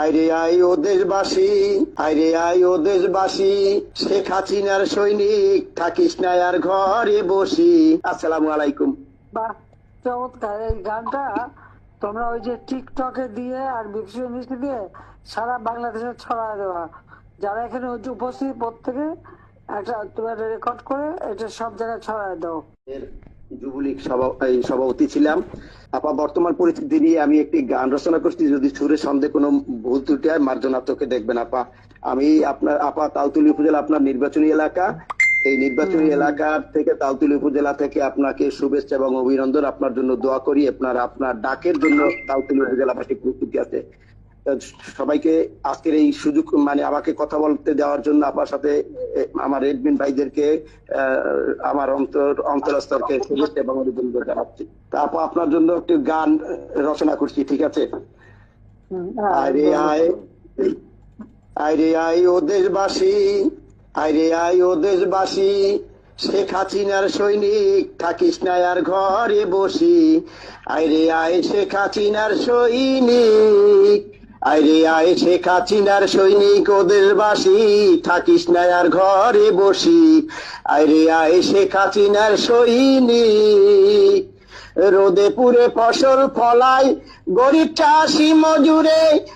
আইরে I O দেশবাসী আইরে আই ও দেশবাসী শেখ হাসিনার সৈনিক থাকিস না আর ঘরে বসি। আসসালামু আলাইকুম। বাহ চমৎকার। এই গানটা তোমরা ওই যে টিকটকে দিয়ে আর বিপসি মিষ্টি দিয়ে সারা বাংলাদেশে ছড়ায় দেওয়া। যারা এখানে উপস্থিত প্রত্যেকে একটা তোমার রেকর্ড করে এটা সব জায়গায় ছড়ায় দাও। এর যুবলীগ সভাপতি ছিলাম। আপা বর্তমান পরিস্থিতি নিয়ে আমি একটি গান রচনা করছি। যদি সুরে সন্দেহ কোনো ভুল ত্রুটি হয় মার্জনা চোখে দেখবেন আপা। আমি আপনার আপা তালতুলি উপজেলা আপনার নির্বাচনী এলাকা। এই নির্বাচনী এলাকা থেকে তালতুলি উপজেলা থেকে আপনাকে শুভেচ্ছা এবং অভিনন্দন। আপনার জন্য দোয়া করি। আপনার আপনার ডাকের জন্য তালতুলি উপজেলাবাসী প্রস্তুতি আছে। সবাইকে আজকের এই সুযোগ মানে আমাকে কথা বলতে দেওয়ার জন্য আপনার সাথে আমার এডমিন ভাইদেরকে আমার অন্তর অন্তরস্তরকে শুভেচ্ছা এবং অভিনন্দন জানাচ্ছি। তা আপু আপনার জন্য একটি গান রচনা করছি ঠিক আছে? আরে আয় আরে আয় ও দেশবাসী আরে আয় ও দেশবাসী শেখ হাসিনার সৈনিক থাকিস না আর ঘরে বসি। আরে আয় শেখ হাসিনার সৈনিক আরে আয় শেখ হাসিনার সৈনিক ওদের বাসি। থাকিস না আর ঘরে বসি। আইরে আয় শেখ হাসিনার সৈনিক। রোদে পুরে ফসল ফলাই, গরিব চাষি মজুরে